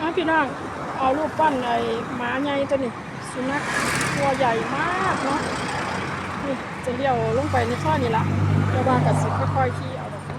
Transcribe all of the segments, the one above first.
อะพี่น้องเอารูปปั้นไอ้หมาใหญ่ตัวนี้สุนัขตัวใหญ่มากเนาะนี่จะเลี้ยวลงไปในข้อนี้ละเดี๋ยวว่ากับสิค่อยๆขี่เอาดอกนะ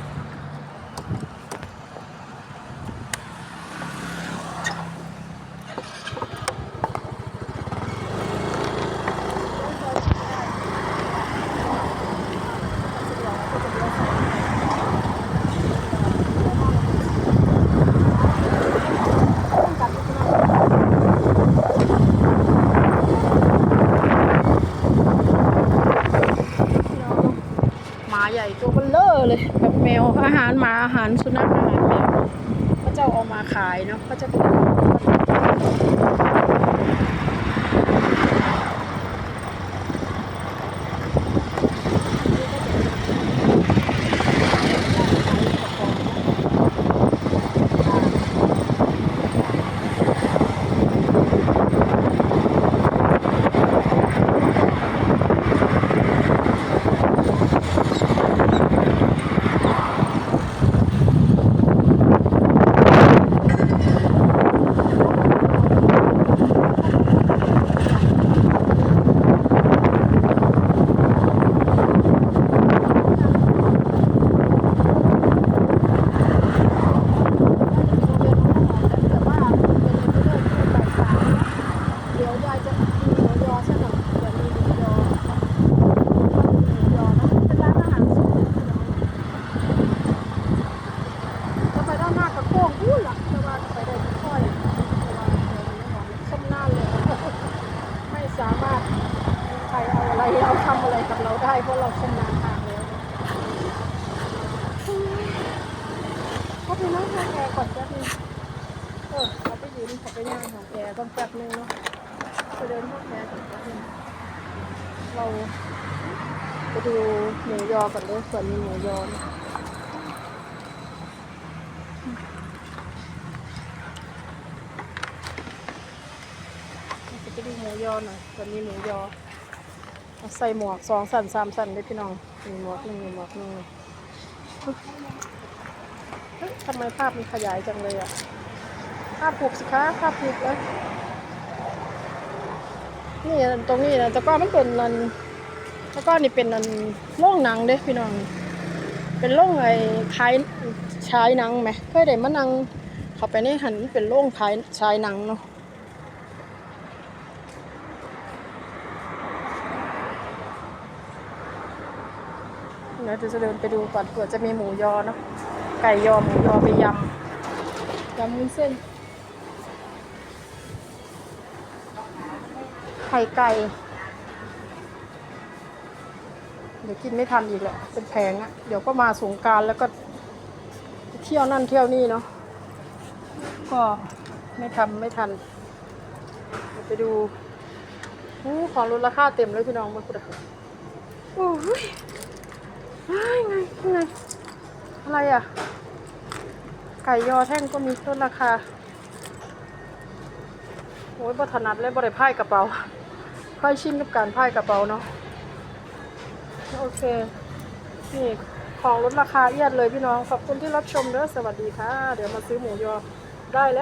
หมาใหญ่ตัวเบลเล อร์เลยแบบแมวอาหารหมาอาหารสุนัขอาหารแมวเขาจะเอามาขายเนาะเขาจะเป็นแต่ว่าเดี๋ยวยายจะมีหมูยอใช่ไหมเดี๋ยวมีหมูยอหมูยอนะเป็นร้านอาหารสุดจะไปด้านหน้ากับโค้งอู้หลักจะว่าไปได้ค่อยแต่ว่าเดี๋ยวนี้หมอส้มหน้าเลย ไม่สามารถใครเอาอะไรเอาทำอะไรกับ เพราะเราชำนาญทางแล้วเขาไปนั่งทางแอร์ก่อนแป๊บนึงเออเขาไปยืนเขาไปนั่งของแอร์ก่อนแป๊บนึงเนาะไปเดินห้องแอร์ก่อนแป๊บนึงเราไปดูหมูยอก่อนเลยส่วนมีหมูยอนะจะไปดูหมูยอหน่อยส่วนมีหมูยอ ใส่หมวกสองสันสามสันเลยพี่น้องมีหมวกหนึ่งมีหมวกหนึ่งทำไมภาพมันขยายจังเลยอะภาพผูกสิคะภาพผูกเลยนี่ตรงนี้นะต่ก็มันเป็นนันแล้วก็นี่เป็นนันโรงหนังเด้พี่น้อง เป็นโรงไอ้ขายฉายหนังไหมเคยได้มานังเข้าไปในหันเป็นโรงขายฉายหนังเนาะ เดี๋ยวจะเดินไปดูก่อนเผื่อจะมีหมูยอเนาะไก่ยอหมูยอไปยำยำมุ้นเส้น ไข่ไก่ เดี๋ยวกินไม่ทันอีกแหละเป็นแพงอะเดี๋ยวก็มาสงการแล้วก็ เที่ยวนั่นเที่ยวนี่เนาะก็ไม่ทำไม่ทันไปดูอู้ของลดราคาเต็มเลยพี่น้องมาคุดอะโอ้ยอ้ายไงไง อะไรอะ ไก่ยอแท่งก็มีลดราคา โอ้ยบ่ถนัดเลยบ่ได้พายกระเป๋าพายชินกับการพายกระเป๋าเนาะ โอเค นี่ของลดราคาเอียดเลยพี่น้อง ขอบคุณที่รับชมเด้อสวัสดีค่ะ เดี๋ยวมาซื้อหมูยอได้แล้ว